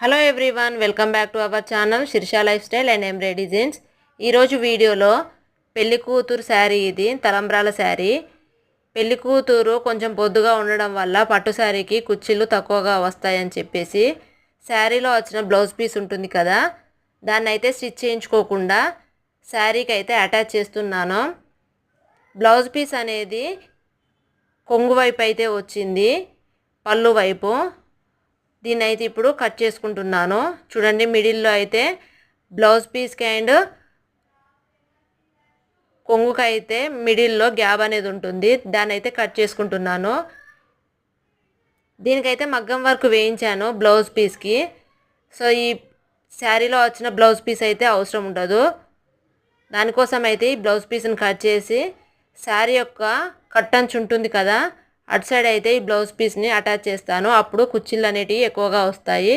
Hello everyone welcome back to our channel Shirsha lifestyle and ombre designs ఈరోజు వీడియోలో పెళ్ళి కూతురు శారీ ఇది తలంబ్రాల శారీ. పెళ్ళి కూతురు కొంచెం పొద్దుగా ఉండడం వల్ల పట్టు శారీకి కుర్చీలు తక్కువగా వస్తాయని చెప్పేసి శారీలో వచ్చిన బ్లౌజ్ పీస్ ఉంటుంది కదా దాన్ని అయితే స్టిచ్ చేయించుకోకుండా శారీకి అయితే అటాచ్ చేస్తున్నాను. బ్లౌజ్ పీస్ అనేది కొంగు వైపు అయితే వచ్చింది పళ్ళు వైపు. దీన్ని అయితే ఇప్పుడు కట్ చేసుకుంటున్నాను. చూడండి మిడిల్లో అయితే బ్లౌజ్ పీస్కి అండ్ కొంగుకి అయితే మిడిల్లో గ్యాప్ అనేది ఉంటుంది. దాన్ని అయితే కట్ చేసుకుంటున్నాను. దీనికైతే మగ్గం వర్క్ వేయించాను బ్లౌజ్ పీస్కి. సో ఈ శారీలో వచ్చిన బ్లౌజ్ పీస్ అయితే అవసరం ఉండదు. దానికోసం అయితే ఈ బ్లౌజ్ పీస్ని కట్ చేసి శారీ యొక్క కట్టంచు ఉంటుంది కదా అటు సైడ్ అయితే ఈ బ్లౌజ్ పీస్ని అటాచ్ చేస్తాను. అప్పుడు కుర్చీలు అనేటివి ఎక్కువగా వస్తాయి.